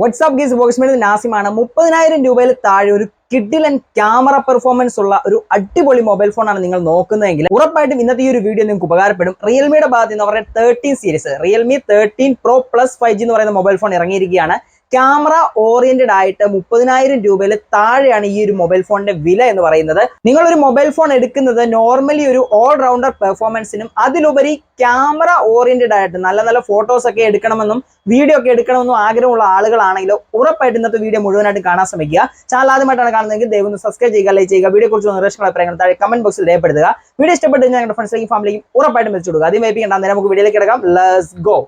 WhatsApp ഗീസ് വോക്സ്മെന്റ് നാസിമാണ്. മുപ്പതിനായിരം രൂപയിൽ താഴെ ഒരു കിഡിലൻ ക്യാമറ പെർഫോമൻസ് ഉള്ള ഒരു അടിപൊളി മൊബൈൽ ഫോണാണ് നിങ്ങൾ നോക്കുന്നതെങ്കിൽ ഉറപ്പായിട്ടും ഇന്നത്തെ ഈ ഒരു വീഡിയോ നിങ്ങൾക്ക് ഉപകാരപ്പെടും. റിയൽമിയുടെ ഭാഗത്ത് നിന്ന് പറയുന്നത് thirteen series Realme thirteen pro plus five G എന്ന് പറയുന്ന മൊബൈൽ ഫോൺ ഇറങ്ങിയിരിക്കുകയാണ്. ക്യാമറ ഓറിയന്റഡ് ആയിട്ട് മുപ്പതിനായിരം രൂപയിൽ താഴെയാണ് ഈ ഒരു മൊബൈൽ ഫോണിന്റെ വില എന്ന് പറയുന്നത്. നിങ്ങൾ ഒരു മൊബൈൽ ഫോൺ എടുക്കുന്നത് നോർമലി ഒരു ഓൾറൗണ്ടർ പെർഫോമൻസിനും അതിലുപരി ക്യാമറ ഓറിയന്റഡ് ആയിട്ട് നല്ല നല്ല ഫോട്ടോസ് ഒക്കെ എടുക്കണമെന്നും വീഡിയോ ഒക്കെ എടുക്കണമെന്നും ആഗ്രഹമുള്ള ആളുകളാണെങ്കിൽ ഉറപ്പായിട്ട് ഇന്നത്തെ വീഡിയോ മുഴുവനായിട്ട് കാണാൻ ശ്രമിക്കുക. ചാനൽ ആദ്യമായിട്ടാണ് കാണുന്നതെങ്കിൽ ദയവ് ഒന്ന് സബ്സ്ക്രൈബ് ചെയ്യുക ലൈക്ക് ചെയ്യുക വീഡിയോ കുറിച്ച് നിർദ്ദേശങ്ങൾ അഭിപ്രായങ്ങൾ താഴെ കമന്റ് ബോക്സിൽ രേഖപ്പെടുത്തുക. വീഡിയോ ഇഷ്ടപ്പെട്ട് ഞങ്ങളുടെ ഫ്രണ്ട്സിലേക്കും ഫാമിലിക്കും ഉറപ്പായിട്ടും വെച്ചു കൊടുക്കുക. ആദ്യം വൈപ്പിക്കേണ്ട നമുക്ക് വീഡിയോയിലേക്ക് കിടക്കാം. ലെറ്റ്സ് ഗോ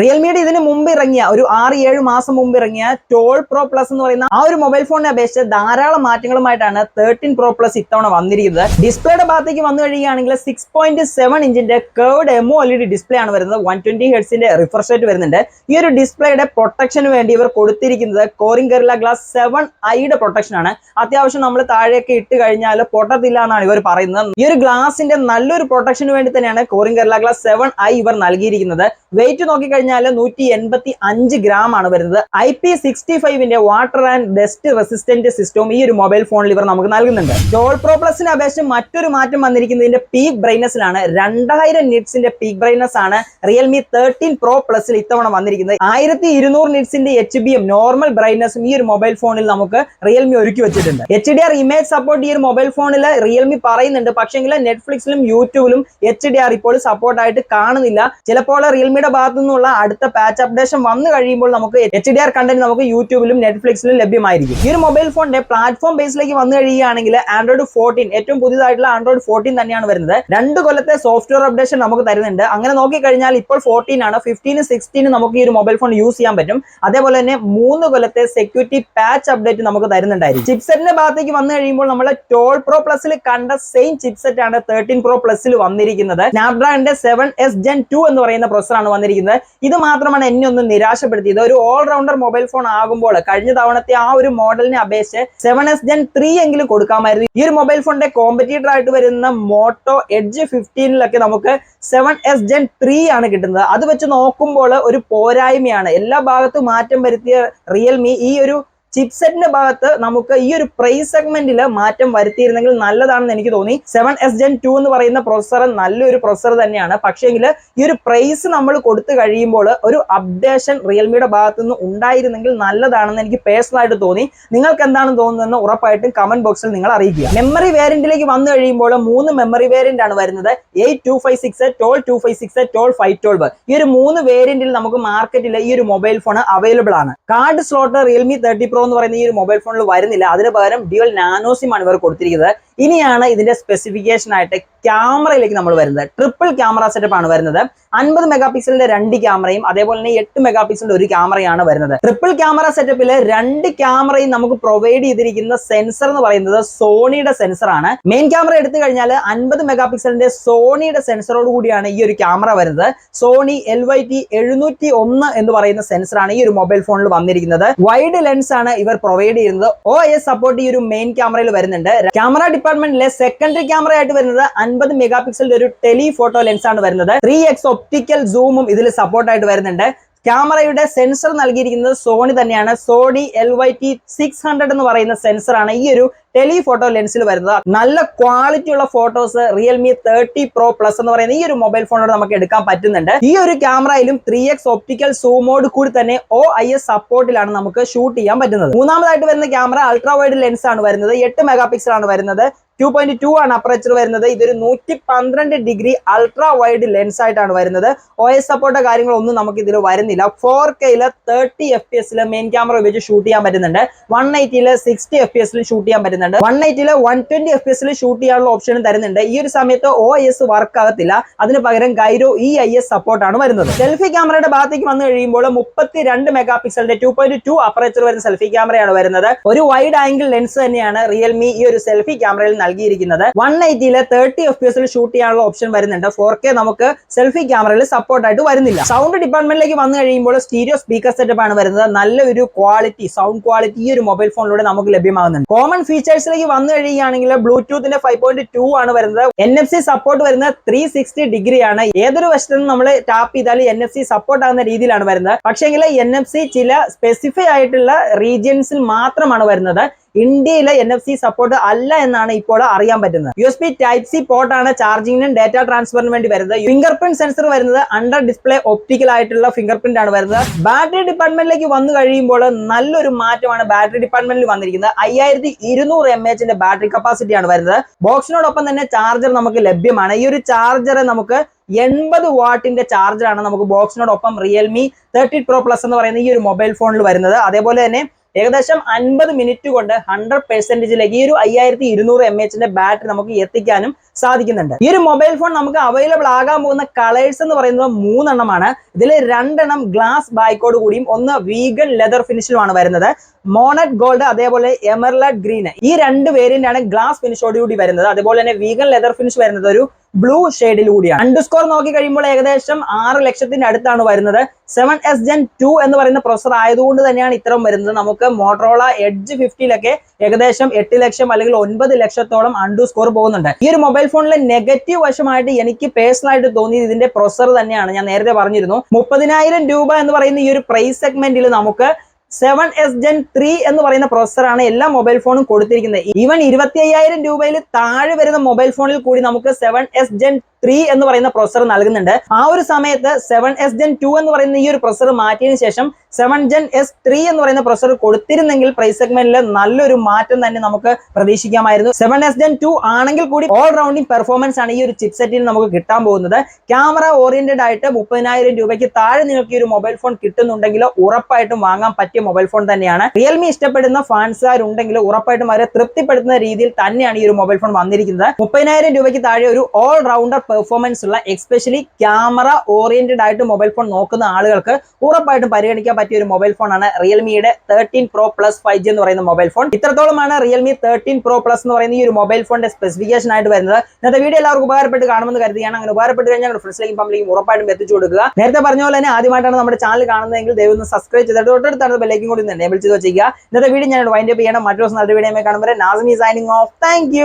റിയൽമിയുടെ ഇതിന് മുമ്പ് ഇറങ്ങിയ ഒരു ആറ് ഏഴ് മാസം മുമ്പ് ഇറങ്ങിയ ടോൾ പ്രോ പ്ലസ് എന്ന് പറയുന്ന ആ ഒരു മൊബൈൽ ഫോണിനെ അപേക്ഷിച്ച് ധാരാളം മാറ്റങ്ങളുമായിട്ടാണ് തേർട്ടീൻ പ്രോ പ്ലസ് ഇത്തവണ വന്നിരിക്കുന്നത്. ഡിസ്പ്ലേയുടെ ഭാഗത്തേക്ക് വന്നു കഴിയുകയാണെങ്കിൽ സിക്സ് പോയിന്റ് സെവൻ ഇഞ്ചിന്റെ curved AMOLED display ആണ് വരുന്നത്. വൺ ട്വന്റി ഹെഡ്സിന്റെ റിഫ്രഷ് റേറ്റ് വരുന്നുണ്ട്. ഈ ഒരു ഡിസ്പ്ലേയുടെ പ്രൊട്ടക്ഷന് വേണ്ടി ഇവർ കൊടുത്തിരിക്കുന്നത് കോറിംഗ് ഗറില ഗ്ലാസ് സെവൻ ഐയുടെ പ്രൊട്ടക്ഷൻ ആണ്. അത്യാവശ്യം നമ്മൾ താഴെയൊക്കെ ഇട്ട് കഴിഞ്ഞാൽ പൊട്ടത്തില്ല എന്നാണ് ഇവർ പറയുന്നത്. ഈ ഒരു ഗ്ലാസിന്റെ നല്ലൊരു പ്രൊട്ടക്ഷന് വേണ്ടി തന്നെയാണ് Corning Gorilla glass seven I ഇവർ നൽകിയിരിക്കുന്നത്. വെയിറ്റ് നോക്കിക്കഴിഞ്ഞാൽ നൂറ്റി എൺപത്തി അഞ്ച് ഗ്രാം ആണ് വരുന്നത്. ഐ പി സിക്സ്റ്റി ഫൈവിന്റെ വാട്ടർ ആൻഡ് ഡസ്റ്റ് റെസിസ്റ്റന്റ് സിസ്റ്റവും ഈ ഒരു മൊബൈൽ ഫോണിൽ ഇവർ നമുക്ക് നൽകുന്നുണ്ട്. ജോൾ പ്രോ പ്ലസിനെ അപേക്ഷിച്ച് മറ്റൊരു മാറ്റം വന്നിരിക്കുന്നതിന്റെ പീക്ക് ബ്രൈറ്റ്നസിലാണ് രണ്ടായിരം നിറ്റ്സിന്റെ പീക്ക് ബ്രൈറ്റ്നസ് ആണ് റിയൽമി തേർട്ടീൻ പ്രോ പ്ലസിൽ ഇത്തവണ വന്നിരിക്കുന്നത്. ആയിരത്തി ഇരുന്നൂറ് നിറ്റ്സിന്റെ എച്ച് ബി എം നോർമൽ ബ്രൈറ്റ്നസും ഈ ഒരു മൊബൈൽ ഫോണിൽ നമുക്ക് റിയൽമി ഒരുക്കി വെച്ചിട്ടുണ്ട്. H D R image support ഈ ഒരു മൊബൈൽ ഫോണിൽ റിയൽമി പറയുന്നുണ്ട്. പക്ഷെങ്കിൽ നെറ്റ്ഫ്ലിക്സിലും യൂട്യൂബിലും എച്ച് ഡി ആർ ഇപ്പോൾ സപ്പോർട്ട് ആയിട്ട് കാണുന്നില്ല. ചിലപ്പോൾ റിയൽമിയുടെ ഭാഗത്തു നിന്നുള്ള അടുത്ത പാച്ച് അപ്ഡേഷൻ വന്നു കഴിയുമ്പോൾ നമുക്ക് എച്ച് ഡി ആർ കണ്ടന്റ് നമുക്ക് യൂട്യൂബിലും നെറ്റ്ഫ്ലിക്സിലും ലഭ്യമായിരിക്കും. ഈ ഒരു മൊബൈൽ ഫോണിന്റെ പ്ലാറ്റ്ഫോം ബേസിലേക്ക് വന്നു കഴിയുകയാണെങ്കിൽ ആൻഡ്രോയിഡ് ഫോർട്ടീൻ ഏറ്റവും പുതിയതായിട്ടുള്ള ആൻഡ്രോയിഡ് ഫോർട്ടീൻ തന്നെയാണ് വരുന്നത്. രണ്ട് കൊല്ലത്തെ സോഫ്റ്റ്വെയർ അപ്ഡേഷൻ നമുക്ക് തരുന്നുണ്ട്. അങ്ങനെ നോക്കിക്കഴിഞ്ഞാൽ ഇപ്പോൾ ഫോർട്ടീൻ ആണ്. ഫിഫ്റ്റീനും സിക്സ്റ്റീനും നമുക്ക് ഈ ഒരു മൊബൈൽ ഫോൺ യൂസ് ചെയ്യാൻ പറ്റും. അതേപോലെ തന്നെ മൂന്ന് കൊല്ലത്തെ സെക്യൂരിറ്റി പാച്ച് അപ്ഡേറ്റ് നമുക്ക് തരുന്നുണ്ടായിരിക്കും. ചിപ്സെറ്റിന്റെ ഭാഗത്തേക്ക് വന്നു കഴിയുമ്പോൾ നമ്മൾ ടോൾ പ്രോ പ്ലസിൽ കണ്ട സെയിം ചിപ്സെറ്റ് ആണ് തേർട്ടീൻ പ്രോ പ്ലസിൽ വന്നിരിക്കുന്നത്. സ്നാപ്ഡ്രാഗന്റെ സെവൻ എസ് ജെൻ ടു എന്ന് പറയുന്ന പ്രൊസറാണ് വന്നിരിക്കുന്നത്. ഇത് മാത്രമാണ് എന്നെ ഒന്ന് നിരാശപ്പെടുത്തിയത്. ഒരു ഓൾറൗണ്ടർ മൊബൈൽ ഫോൺ ആകുമ്പോൾ കഴിഞ്ഞ തവണത്തെ ആ ഒരു മോഡലിനെ അപേക്ഷിച്ച് സെവൻ എസ് ജെൻ ത്രീ എങ്കിലും കൊടുക്കാമായിരുന്നു. ഈ ഒരു മൊബൈൽ ഫോണിന്റെ കോമ്പറ്റീറ്റർ ആയിട്ട് വരുന്ന മോട്ടോ എഡ്ജ് ഫിഫ്റ്റീനിലൊക്കെ നമുക്ക് സെവൻ എസ് ജെൻ ത്രീ ആണ് കിട്ടുന്നത്. അത് വെച്ച് നോക്കുമ്പോൾ ഒരു പോരായ്മയാണ്. എല്ലാ ഭാഗത്തും മാറ്റം വരുത്തിയ റിയൽമി ഈ ഒരു ചിപ്സെറ്റിന്റെ ഭാഗത്ത് നമുക്ക് ഈ ഒരു പ്രൈസ് സെഗ്മെന്റിൽ മാറ്റം വരുത്തിയിരുന്നെങ്കിൽ നല്ലതാണെന്ന് എനിക്ക് തോന്നി. സെവൻ എസ് ജെൻ ടു എന്ന് പറയുന്ന പ്രൊസസർ നല്ലൊരു പ്രൊസസർ തന്നെയാണ്. പക്ഷേങ്കിൽ ഈ ഒരു പ്രൈസ് നമ്മൾ കൊടുത്തു കഴിയുമ്പോൾ ഒരു അപ്ഡേഷൻ റിയൽമിയുടെ ഭാഗത്തു നിന്ന് ഉണ്ടായിരുന്നെങ്കിൽ നല്ലതാണെന്ന് എനിക്ക് പേഴ്സണൽ ആയിട്ട് തോന്നി. നിങ്ങൾക്ക് എന്താണ് തോന്നുന്നതെന്ന് ഉറപ്പായിട്ടും കമന്റ് ബോക്സിൽ നിങ്ങൾ അറിയിക്കുക. മെമ്മറി വേരിയന്റിലേക്ക് വന്നു കഴിയുമ്പോൾ മൂന്ന് മെമ്മറി വേരിയന്റ് ആണ് വരുന്നത്. Eight two five six twelve two five six twelve five twelve ഈ ഒരു മൂന്ന് വേരിയന്റിൽ നമുക്ക് മാർക്കറ്റിൽ ഈ ഒരു മൊബൈൽ ഫോൺ അവൈലബിൾ ആണ്. Card slot Realme thirty pro എന്ന് പറയുന്ന ഈ ഒരു മൊബൈൽ ഫോണിൽ വരുന്നില്ല. അതിന് പകരം ഡ്യുവൽ നാനോ സിം ആണ് ഇവർ കൊടുത്തിരിക്കുന്നത്. ഇനിയാണ് ഇതിന്റെ സ്പെസിഫിക്കേഷൻ ആയിട്ട് ക്യാമറയിലേക്ക് നമ്മൾ വരുന്നത്. ട്രിപ്പിൾ ക്യാമറ സെറ്റപ്പ് ആണ് വരുന്നത്. അൻപത് മെഗാ പിക്സലിന്റെ രണ്ട് ക്യാമറയും അതേപോലെ തന്നെ എട്ട് മെഗാ പിക്സലിന്റെ ഒരു ക്യാമറയാണ് വരുന്നത്. ട്രിപ്പിൾ ക്യാമറ സെറ്റപ്പിൽ രണ്ട് ക്യാമറയും നമുക്ക് പ്രൊവൈഡ് ചെയ്തിരിക്കുന്ന സെൻസർ എന്ന് പറയുന്നത് സോണിയുടെ സെൻസർ ആണ്. മെയിൻ ക്യാമറ എടുത്തു കഴിഞ്ഞാൽ അൻപത് മെഗാ പിക്സലിന്റെ സോണിയുടെ സെൻസറോട് കൂടിയാണ് ഈ ഒരു ക്യാമറ വരുന്നത്. സോണി എൽ വൈ ടി എഴുന്നൂറ്റി ഒന്ന് എന്ന് പറയുന്ന സെൻസറാണ് ഈ ഒരു മൊബൈൽ ഫോണിൽ വന്നിരിക്കുന്നത്. വൈഡ് ലെൻസ് ആണ് ഇവർ പ്രൊവൈഡ് ചെയ്യുന്നത്. ഒ എസ് സപ്പോർട്ട് ഈ ഒരു മെയിൻ ക്യാമറയിൽ വരുന്നുണ്ട്. ക്യാമറ ഡിപ്പാർട്ട്മെന്റിലെ സെക്കൻഡറി ക്യാമറ ആയിട്ട് വരുന്നത് അൻപത് മെഗാ പിക്സലിന്റെ ഒരു ടെലി ഫോട്ടോ ലെൻസ് ആണ് വരുന്നത്. ത്രീ എക്സ് ഒപ്റ്റിക്കൽ സൂമും ഇതിൽ സപ്പോർട്ട് ആയിട്ട് വരുന്നുണ്ട്. ക്യാമറയുടെ സെൻസർ നൽകിയിരിക്കുന്നത് സോണി തന്നെയാണ്. Sony L Y T six hundred എന്ന് പറയുന്ന സെൻസറാണ്. ഈ ഒരു ടെലിഫോട്ടോ ലെൻസിൽ വരുന്നത്. നല്ല ക്വാളിറ്റി ഉള്ള photos Realme thirty pro plus എന്ന് പറയുന്ന ഈ ഒരു മൊബൈൽ ഫോണിലൂടെ നമുക്ക് എടുക്കാൻ പറ്റുന്നുണ്ട്. ഈ ഒരു ക്യാമറയിലും ത്രീ എക്സ് ഒപ്റ്റിക്കൽ സൂമോട് കൂടി തന്നെ ഒ ഐ എസ് സപ്പോർട്ടിലാണ് നമുക്ക് ഷൂട്ട് ചെയ്യാൻ പറ്റുന്നത്. മൂന്നാമതായിട്ട് വരുന്ന ക്യാമറ അൾട്രാ വൈഡ് ലെൻസ് ആണ് വരുന്നത്. എട്ട് മെഗാ പിക്സൽ ആണ് വരുന്നത്. ടു പോയിന്റ് ടു ആണ് അപ്പറേച്ചർ വരുന്നത്. ഇതൊരു നൂറ്റി പന്ത്രണ്ട് ഡിഗ്രി അൾട്രാ വൈഡ് ലെൻസ് ആയിട്ടാണ് വരുന്നത്. ഒ എസ് സപ്പോർട്ടോ കാര്യങ്ങളൊന്നും നമുക്ക് ഇതിൽ വരുന്നില്ല ഫോർ കെയിൽ തേർട്ടി എഫ് പി എസിൽ മെയിൻ ക്യാമറ ഉപയോഗിച്ച് ഷൂട്ട് ചെയ്യാൻ പറ്റുന്നുണ്ട്. വൺ എയ്റ്റിയിൽ സിക്സ്റ്റി എഫ് പി എസിൽ ഷൂട്ട് ചെയ്യാൻ പറ്റുന്നുണ്ട്. വൺ എയ്റ്റിയിൽ വൺ ട്വന്റി എഫ് പി എസിൽ ഷൂട്ട് ചെയ്യാനുള്ള ഓപ്ഷനും തരുന്നുണ്ട്. ഈ ഒരു സമയത്ത് ഒ എസ് വർക്ക് ആകത്തില്ല. അതിന് പകരം ഗൈരോ ഇ ഐ എസ് സപ്പോർട്ടാണ് വരുന്നത്. സെൽഫി ക്യാമറയുടെ ഭാഗത്തേക്ക് വന്നു കഴിയുമ്പോൾ മുപ്പത്തി രണ്ട് മെഗാ പിക്സലിന്റെ ടു പോയിന്റ് ടു അപ്പറേച്ചർ വരുന്ന സെൽഫി ക്യാമറയാണ് വരുന്നത്. ഒരു വൈഡ് ആംഗിൾ ലെൻസ് തന്നെയാണ് റിയൽമി ഈ ഒരു സെൽഫി ക്യാമറയിൽ നൽകിയിരിക്കുന്നത്. വൺ എയ്റ്റിയിലെ തേർട്ടി എഫ് പി എസിൽ ഷൂട്ട് ചെയ്യാനുള്ള ഓപ്ഷൻ വരുന്നുണ്ട്. ഫോർ കെ നമുക്ക് സെൽഫി ക്യാമറയിൽ സപ്പോർട്ടായിട്ട് വരുന്നില്ല. സൗണ്ട് ഡിപ്പാർട്ട്മെന്റിലേക്ക് വന്നു കഴിയുമ്പോൾ സ്റ്റീരിയോ സ്പീക്കർ സെറ്റപ്പ് ആണ് വരുന്നത്. നല്ലൊരു ക്വാളിറ്റി സൗണ്ട് ക്വാളിറ്റി ഈ ഒരു മൊബൈൽ ഫോണിലൂടെ നമുക്ക് ലഭ്യമാകുന്നുണ്ട്. കോമൺ ഫീച്ചേഴ്സിലേക്ക് വന്നു കഴിയുകയാണെങ്കിൽ ബ്ലൂടൂത്തിന്റെ ഫൈവ് പോയിന്റ് ടു ആണ് വരുന്നത്. എൻ എഫ് സി സപ്പോർട്ട് വരുന്നത് ത്രീ സിക്സ്റ്റി ഡിഗ്രി ആണ് ഏതൊരു വശത്തു നമ്മൾ ടാപ്പ് ചെയ്താൽ എൻ എഫ് സി സപ്പോർട്ട് ആകുന്ന രീതിയിലാണ് വരുന്നത്. പക്ഷേങ്കിൽ എൻ എഫ് സി ചില സ്പെസിഫൈ ആയിട്ടുള്ള റീജിയൻസിൽ മാത്രമാണ് വരുന്നത്. ഇന്ത്യയിലെ എൻ എഫ് സി സപ്പോർട്ട് അല്ല എന്നാണ് ഇപ്പോൾ അറിയാൻ പറ്റുന്നത്. U S B type C പോർട്ടാണ് ചാർജിങ്ങിനും ഡാറ്റ ട്രാൻസ്ഫറിനും വേണ്ടി വരുന്നത്. ഫിംഗർ പ്രിന്റ് സെൻസർ വരുന്നത് അണ്ടർ ഡിസ്പ്ലേ ഒപ്റ്റിക്കൽ ആയിട്ടുള്ള ഫിംഗർ പ്രിന്റ് ആണ് വരുന്നത്. ബാറ്ററി ഡിപ്പാർട്ട്മെന്റിലേക്ക് വന്നു കഴിയുമ്പോൾ നല്ലൊരു മാറ്റമാണ് ബാറ്ററി ഡിപ്പാർട്ട്മെന്റിൽ വന്നിരിക്കുന്നത്. അയ്യായിരത്തി ഇരുന്നൂറ് എം എച്ചിന്റെ ബാറ്ററി കപ്പാസിറ്റി ആണ് വരുന്നത്. ബോക്സിനോടൊപ്പം തന്നെ ചാർജർ നമുക്ക് ലഭ്യമാണ്. ഈ ഒരു ചാർജർ നമുക്ക് എൺപത് വാട്ടിന്റെ ചാർജറാണ് നമുക്ക് ബോക്സിനോടൊപ്പം റിയൽമി തേർട്ടി പ്രോ പ്ലസ് എന്ന് പറയുന്ന ഈ ഒരു മൊബൈൽ ഫോണിൽ വരുന്നത്. അതേപോലെ തന്നെ ഏകദേശം അൻപത് മിനിറ്റ് കൊണ്ട് ഹൺഡ്രഡ് ലേക്ക് ഈ ഒരു അയ്യായിരത്തി ഇരുന്നൂറ് എം എച്ചിന്റെ ബാറ്ററി നമുക്ക് എത്തിക്കാനും സാധിക്കുന്നുണ്ട്. ഈ ഒരു മൊബൈൽ ഫോൺ നമുക്ക് അവൈലബിൾ ആകാൻ പോകുന്ന കളേഴ്സ് എന്ന് പറയുന്നത് മൂന്നെണ്ണമാണ്. ഇതിൽ രണ്ടെണ്ണം ഗ്ലാസ് ബായ്ക്കോട് കൂടിയും ഒന്ന് വീഗൻ ലെതർ ഫിനിഷിലുമാണ് വരുന്നത്. മോണറ്റ് ഗോൾഡ് അതേപോലെ എമർലഡ് ഗ്രീൻ ഈ രണ്ട് വേരിയന്റാണ് ഗ്ലാസ് ഫിനിഷോട് കൂടി വരുന്നത്. അതേപോലെ തന്നെ വീഗൻ ലെതർ ഫിനിഷ് വരുന്നത് ഒരു ബ്ലൂ ഷെയ്ഡിൽ കൂടിയാണ്. അണ്ടർ സ്കോർ നോക്കി കഴിയുമ്പോൾ ഏകദേശം ആറ് ലക്ഷത്തിന്റെ അടുത്താണ് വരുന്നത്. സെവൻ എസ് ജെൻ ടു എന്ന് പറയുന്ന പ്രൊസർ ആയതുകൊണ്ട് തന്നെയാണ് ഇത്തരം വരുന്നത്. നമുക്ക് മോട്ടറോള എഡ്ജ് ഫിഫ്റ്റിയിലൊക്കെ ഏകദേശം എട്ട് ലക്ഷം അല്ലെങ്കിൽ ഒൻപത് ലക്ഷത്തോളം അണ്ടു സ്കോർ പോകുന്നുണ്ട്. ഈ ഒരു മൊബൈൽ ഫോണിലെ നെഗറ്റീവ് വശമായിട്ട് എനിക്ക് പേഴ്സണൽ ആയിട്ട് തോന്നിയത് ഇതിന്റെ പ്രൊസർ തന്നെയാണ്. ഞാൻ നേരത്തെ പറഞ്ഞിരുന്നു. മുപ്പതിനായിരം രൂപ എന്ന് പറയുന്ന ഈ ഒരു പ്രൈസ് സെഗ്മെന്റിൽ നമുക്ക് സെവൻ എസ് ജെൻ ത്രീ എന്ന് പറയുന്ന പ്രൊസറാണ് എല്ലാ മൊബൈൽ ഫോണും കൊടുത്തിരിക്കുന്നത്. ഈവൻ ഇരുപത്തി അയ്യായിരം രൂപയിൽ താഴെ വരുന്ന മൊബൈൽ ഫോണിൽ കൂടി നമുക്ക് സെവൻ എസ് ജെൻ ത്രീ എന്ന് പറയുന്ന പ്രൊസർ നൽകുന്നുണ്ട്. ആ ഒരു സമയത്ത് സെവൻ എസ് ജെൻ ടു എന്ന് പറയുന്ന ഈ ഒരു പ്രൊസർ മാറ്റിയതിനു ശേഷം സെവൻ ജെൻ എസ് ത്രീ എന്ന് പറയുന്ന പ്രൊസർ കൊടുത്തിരുന്നെങ്കിൽ പ്രൈസ് സെഗ്മെന്റിൽ നല്ലൊരു മാറ്റം തന്നെ നമുക്ക് പ്രതീക്ഷിക്കാമായിരുന്നു. സെവൻ എസ് ജെൻ ടു ആണെങ്കിൽ കൂടി ഓൾ റൗണ്ടിങ് പെർഫോമൻസ് ആണ് ഈ ഒരു ചിപ്സെറ്റിൽ നമുക്ക് കിട്ടാൻ പോകുന്നത്. ക്യാമറ ഓറിയന്റഡ് ആയിട്ട് മുപ്പതിനായിരം രൂപയ്ക്ക് താഴെ നിങ്ങൾക്ക് ഈ ഒരു മൊബൈൽ ഫോൺ കിട്ടുന്നുണ്ടെങ്കിലോ ഉറപ്പായിട്ടും വാങ്ങാൻ പറ്റിയ മൊബൈൽ ഫോൺ തന്നെയാണ്. റിയൽമി ഇഷ്ടപ്പെടുന്ന ഫാൻസുകാരുണ്ടെങ്കിൽ ഉറപ്പായിട്ടും അവരെ തൃപ്തിപ്പെടുത്തുന്ന രീതിയിൽ തന്നെയാണ് ഈ ഒരു മൊബൈൽ ഫോൺ വന്നിരിക്കുന്നത്. മുപ്പതിനായിരം രൂപയ്ക്ക് താഴെ ഒരു ഓൾ റൗണ്ടർ പെർഫോമൻസ് ഉള്ള എക്സ്പെഷ്യലി ക്യാമറ ഓറിയന്റഡ് ആയിട്ട് മൊബൈൽ ഫോൺ നോക്കുന്ന ആളുകൾക്ക് ഉറപ്പായിട്ടും പരിഗണിക്കാൻ പറ്റിയ ഒരു മൊബൈൽ ഫോണാണ് റിയൽമിയുടെ thirteen pro plus five G എന്ന് പറയുന്ന മൊബൈൽ ഫോൺ ഇത്രത്തോളമാണ് റിയൽമി തേർട്ടീൻ പ്രോ പ്ലസ് എന്ന് പറയുന്ന ഈ ഒരു മൊബൈൽ ഫോണിന്റെ സ്പെസിഫിക്കേഷൻ ആയിട്ട് വരുന്നത്. ഇന്നത്തെ വീഡിയോ എല്ലാവർക്കും ഉപകാരപ്പെട്ട് കാണുമെന്ന് കരുതിയാണ് അങ്ങനെ ഉപകാരപ്പെട്ട് കഴിഞ്ഞാൽ ഫ്രണ്ട്സിലേക്കും ഫാമിലിക്കും ഉറപ്പായിട്ടും എത്തിച്ചു കൊടുക്കുക. നേരത്തെ പറഞ്ഞ പോലെ തന്നെ ആദ്യമായിട്ടാണ് നമ്മുടെ ചാനൽ കാണുന്നതെങ്കിൽ ദയവ് ഒന്ന് സബ്സ്ക്രൈബ് ചെയ്തിട്ട് തൊട്ടടുത്താണ് ബെല്ലേക്കും കൂടി എനേബിൾ ചെയ്ത് വെച്ചിരിക്കുക. ഇന്നത്തെ വീഡിയോ ഞാൻ വൈൻഡ് അപ്പ് ചെയ്യണം. മറ്റൊരു ദിവസം നല്ല വീഡിയോ കാണുമ്പോൾ നാസമി സൈനിങ് ഓഫ് താങ്ക്